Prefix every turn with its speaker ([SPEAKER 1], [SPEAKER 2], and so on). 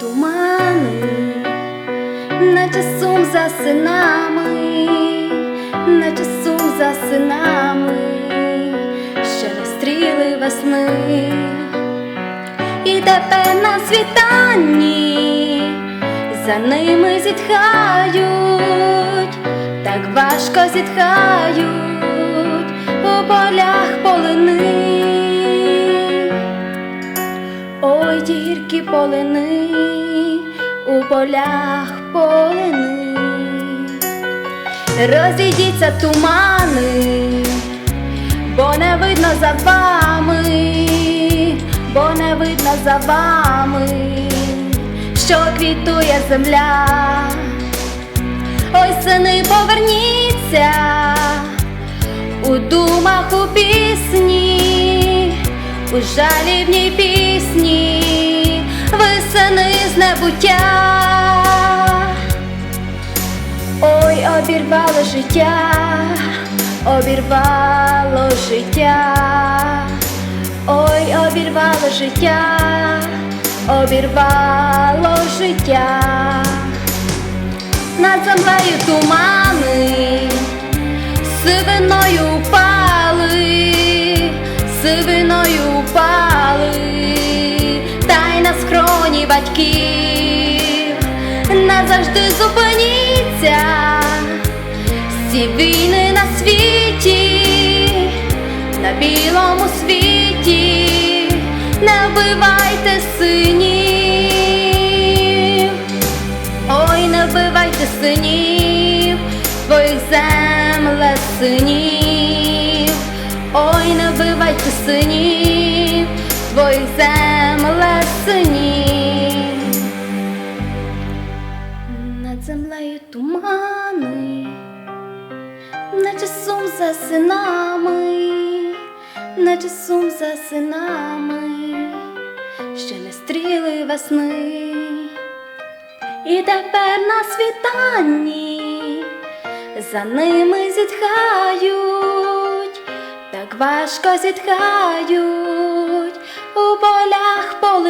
[SPEAKER 1] тумани, наче сум за синами, наче сум за синами, ще не стріли весни, і тепер на світанні, за ними зітхають, так важко зітхають у полях полини. Ой, ті полини, у полях полини, розійдіться тумани, бо не видно за вами, бо не видно за вами, що квітує земля. Ой, сини, поверніться у жалібній пісні, ви сини з небуття. Ой, обірвало життя, обірвало життя, ой, обірвало життя, обірвало життя, над землею тумани, сивиною упали, та й на скроні батьків назавжди зупиніться. Всі війни на світі, на білому світі, не вбивайте синів. Ой, не вбивайте синів, твоїх земле синів, не вбивайте синів, твоїх земле синів. Над землею тумани, наче сум за синами, наче сум за синами, що не стріли весни. І тепер на світанні за ними зітхають, важко зітхають у полях полини,